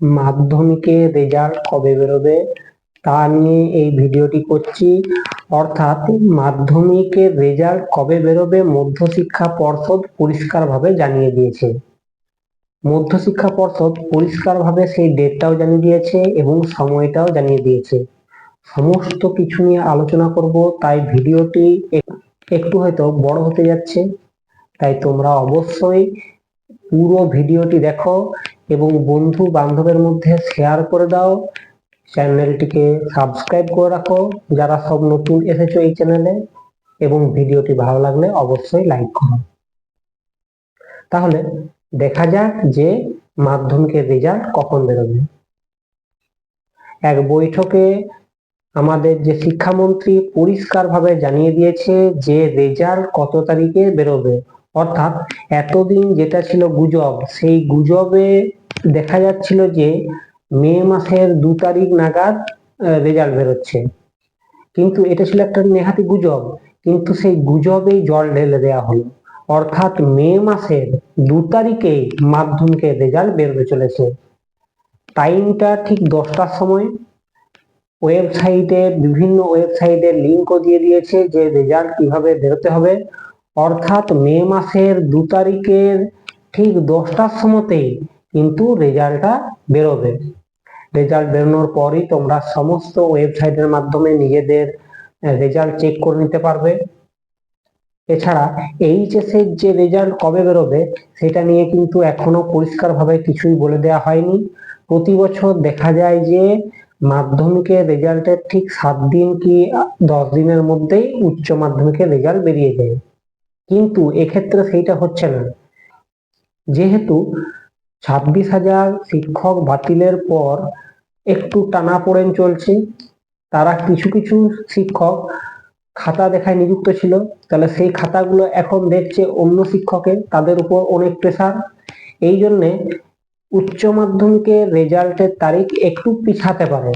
মাধ্যমিকের রেজাল্ট কবে বেরোবে, তা নিয়ে এই ভিডিওটি করছি। অর্থাৎ মাধ্যমিকের রেজাল্ট কবে বেরোবে মধ্যশিক্ষা পর্ষদ পরিষ্কারভাবে জানিয়ে দিয়েছে। মধ্যশিক্ষা পর্ষদ পরিষ্কারভাবে সেই ডেটটাও জানিয়ে দিয়েছে এবং সময়টাও জানিয়ে দিয়েছে। সমস্ত কিছু নিয়ে আলোচনা করব, তাই ভিডিওটি একটু হয়তো বড় হতে যাচ্ছে, তাই তোমরা অবশ্যই পুরো ভিডিওটি দেখো। এবং বন্ধু বান্ধবের মধ্যে শেয়ার করে দাও। চ্যানেলটিকে সাবস্ক্রাইব করে রাখো। যারা সব নতুন এসেছ এই চ্যানেলে এবং ভিডিওটি ভালো লাগলে অবশ্যই লাইক করো। তাহলে দেখা যাক যে মাধ্যমিকের রেজাল্ট কখন বেরোবে। এক বৈঠকে আমাদের যে শিক্ষামন্ত্রী পরিষ্কারভাবে জানিয়ে দিয়েছে যে রেজাল্ট কত তারিখে বেরোবে। অর্থাৎ এতদিন যেটা ছিল গুজব, সেই গুজবে দেখা যাচ্ছিল যে মে মাসের দু তারিখ নাগাদ রেজাল্ট বেরোচ্ছে। কিন্তু এটা ছিল একটা নেহাতি গুজব। কিন্তু সেই গুজবেই জল ঢেলে দেওয়া হলো। অর্থাৎ মে মাসের দু তারিখে মাধ্যমিকের রেজাল্ট বেরোতে চলেছে। টাইমটা ঠিক দশটার সময়। ওয়েবসাইটে বিভিন্ন ওয়েবসাইটে লিঙ্কও দিয়ে দিয়েছে যে রেজাল্ট কীভাবে বেরোতে হবে। অর্থাৎ মে মাসের দু তারিখের ঠিক দশটার সময়তেই কিন্তু রেজাল্টটা বেরোবে। রেজাল্ট বেরোনোর পরই তোমরা সমস্ত ওয়েবসাইটের মাধ্যমে নিজেদের রেজাল্ট চেক করে নিতে পারবে। এছাড়া এইচএস এর যে রেজাল্ট কবে বেরোবে, সেটা নিয়ে কিন্তু এখনও পরিষ্কারভাবে কিছুই বলে দেওয়া হয়নি। প্রতি বছর দেখা যায় যে মাধ্যমিকের রেজাল্টের ঠিক সাত দিন কি, দশ দিনের মধ্যেই উচ্চ মাধ্যমিকের রেজাল্ট বেরিয়ে যায়। কিন্তু এক্ষেত্রে সেইটা হচ্ছে না। যেহেতু ছাব্বিশ হাজার শিক্ষক বাতিলের পর একটু টানাপোড়েন চলছে। তারা কিছু কিছু শিক্ষক খাতা দেখায় নিযুক্ত ছিল। তাহলে সেই খাতাগুলো এখন দেখছে অন্য শিক্ষকের, তাদের উপর অনেক প্রেসার এই জন্যে উচ্চ মাধ্যমিকের রেজাল্টের তারিখ একটু পিছাতে পারে।